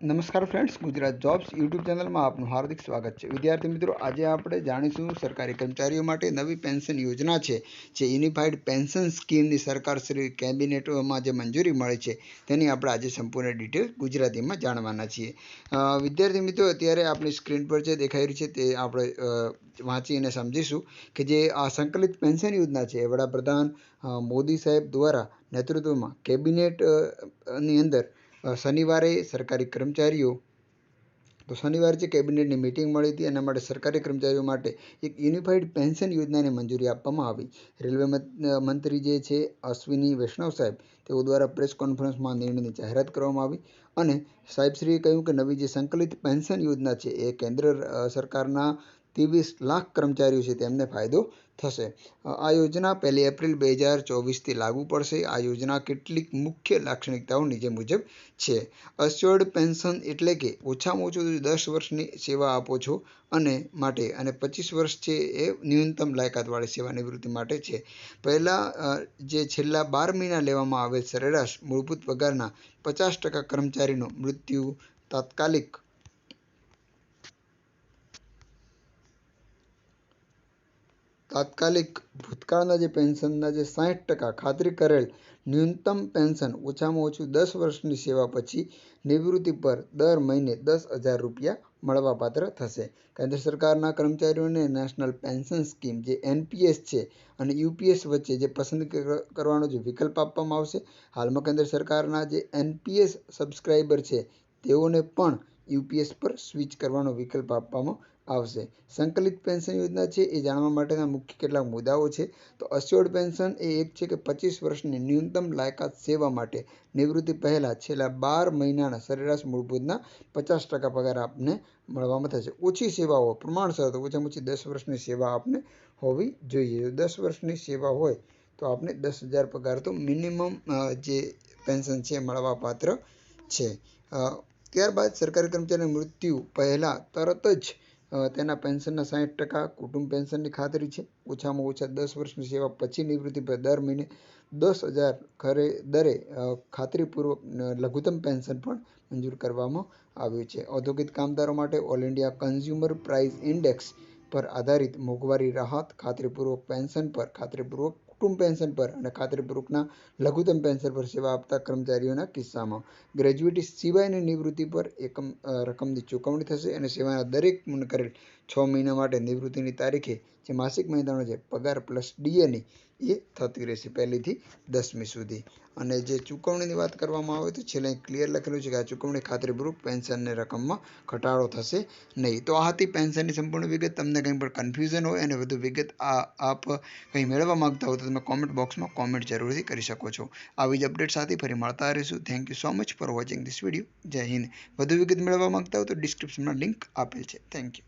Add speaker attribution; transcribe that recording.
Speaker 1: નમસ્કાર friends Gujarat jobs YouTube ચેનલમાં આપનું હાર્દિક સ્વાગત છે. વિદ્યાર્થી મિત્રો, આજે આપણે જાણીશું સરકારી કર્મચારીઓ માટે નવી પેન્શન યોજના છે, જે યુનિફાઈડ પેન્શન સ્કીમની સરકાર શ્રી કેબિનેટમાં જે મંજૂરી મળી છે, તેની આપણે આજે સંપૂર્ણ ડિટેલ ગુજરાતીમાં જાણવાના છીએ. વિદ્યાર્થી મિત્રો, અત્યારે આપણી સ્ક્રીન પર જે દેખાઈ રહી છે, તે આપણે વાંચીને સમજીશું કે જે આ સંકલિત પેન્શન યોજના છે વડાપ્રધાન મોદી સાહેબ દ્વારા નેતૃત્વમાં કેબિનેટની અંદર શનિવારે સરકારી કર્મચારીઓ, તો શનિવારે જે કેબિનેટની મિટિંગ મળી હતી, એના માટે સરકારી કર્મચારીઓ માટે એક યુનિફાઈડ પેન્શન યોજનાને મંજૂરી આપવામાં આવી. રેલવે મંત્રી જે છે, અશ્વિની વૈષ્ણવ સાહેબ, તેઓ દ્વારા પ્રેસ કોન્ફરન્સમાં નિર્ણયની જાહેરાત કરવામાં આવી અને સાહેબશ્રીએ કહ્યું કે નવી જે સંકલિત પેન્શન યોજના છે, એ કેન્દ્ર સરકારના ત્રેવીસ લાખ કર્મચારીઓ છે, તેમને ફાયદો થશે. આ યોજના પહેલી એપ્રિલ બે હજાર ચોવીસથી લાગુ પડશે. આ યોજના કેટલીક મુખ્ય લાક્ષણિકતાઓ નીચે મુજબ છે. અસ્યોર્ડ પેન્શન એટલે કે ઓછામાં ઓછું દસ વર્ષની સેવા આપો છો અને માટે, અને પચીસ વર્ષ છે એ ન્યૂનતમ લાયકાતવાળી સેવાનિવૃત્તિ માટે છે. પહેલાં જે છેલ્લા બાર મહિના લેવામાં આવેલ સરેરાશ મૂળભૂત પગારના પચાસ ટકા કર્મચારીનું મૃત્યુ તાત્કાલિક તાત્કાલિક ભૂતકાળના જે પેન્શનના જે સાઠ ટકા ખાતરી કરેલ ન્યૂનતમ પેન્શન ઓછામાં ઓછું દસ વર્ષની સેવા પછી નિવૃત્તિ પર દર મહિને દસ હજાર રૂપિયા મળવાપાત્ર થશે. કેન્દ્ર સરકારના કર્મચારીઓને નેશનલ પેન્શન સ્કીમ જે એનપીએસ છે અને યુપીએસ વચ્ચે જે પસંદ કરવાનો જે વિકલ્પ આપવામાં આવશે. હાલમાં કેન્દ્ર સરકારના જે એનપીએસ સબસ્ક્રાઈબર છે તેઓને પણ યુપીએસ પર સ્વિચ કરવાનો વિકલ્પ આપવામાં આવશે. સંકલિત પેન્શન યોજના છે એ જાણવા માટેના મુખ્ય કેટલાક મુદ્દાઓ છે. તો અસ્યોર્ડ પેન્શન એ એક છે કે પચીસ વર્ષની ન્યૂનતમ લાયકાત સેવા માટે નિવૃત્તિ પહેલાં છેલ્લા બાર મહિનાના સરેરાશ મૂળભૂતના પચાસ ટકા પગાર આપને મળવામાં થશે. ઓછી સેવાઓ પ્રમાણસર તો ઓછામાં ઓછી દસ વર્ષની સેવા આપને હોવી જોઈએ. દસ વર્ષની સેવા હોય તો આપને દસ હજાર પગાર તો મિનિમમ જે પેન્શન છે મળવાપાત્ર છે. ત્યારબાદ સરકારી કર્મચારીના મૃત્યુ પહેલાં તરત જ તેના પેન્શનના સાઠ ટકા, કુટુંબ પેન્શનની ખાતરી છે. ઓછામાં ઓછા દસ વર્ષની સેવા પછી નિવૃત્તિ પર દર મહિને દસ હજાર ખરે, દરે ખાતરીપૂર્વક લઘુત્તમ પેન્શન પણ મંજૂર કરવામાં આવ્યું છે. ઔદ્યોગિક કામદારો માટે all India consumer price index પર આધારિત મોંઘવારી રાહત, ખાતરીપૂર્વક પેન્શન પર ખાતરીપૂર્વક કુટુંબ પેન્શન પર અને ખાતરીપૂર્વકના લઘુત્તમ પેન્શન પર સેવા આપતા કર્મચારીઓના કિસ્સામાં ગ્રેજ્યુએટી સિવાયની નિવૃત્તિ પર એકમ રકમની ચૂકવણી થશે અને સેવાના દરેક પૂર્ણ કરેલ છ મહિના માટે નિવૃત્તિની તારીખે જે માસિક મહિનાનો છે પગાર પ્લસ ડીએની એ થતી રહેશે પહેલીથી દસમી સુધી. અને જે ચૂકવણીની વાત કરવામાં આવે તો છેલ્લે ક્લિયર લખેલું છે કે આ ચૂકવણી ખાતરીપૂર્વક પેન્શનની રકમમાં ઘટાડો થશે નહીં. તો આ હતી પેન્શનની સંપૂર્ણ વિગત. તમને કંઈ પણ કન્ફ્યુઝન હોય અને વધુ વિગત આ આપ કંઈ મેળવવા માગતા હો તો તમે કોમેન્ટ બોક્સમાં કોમેન્ટ જરૂરથી કરી શકો છો. આવી જ અપડેટ સાથે ફરી મળતા રહીશું. Thank you so much for watching this video જય હિન્દ. વધુ વિગત મેળવવા માગતા હો તો ડિસ્ક્રિપ્શનમાં લિંક આપેલ છે. Thank you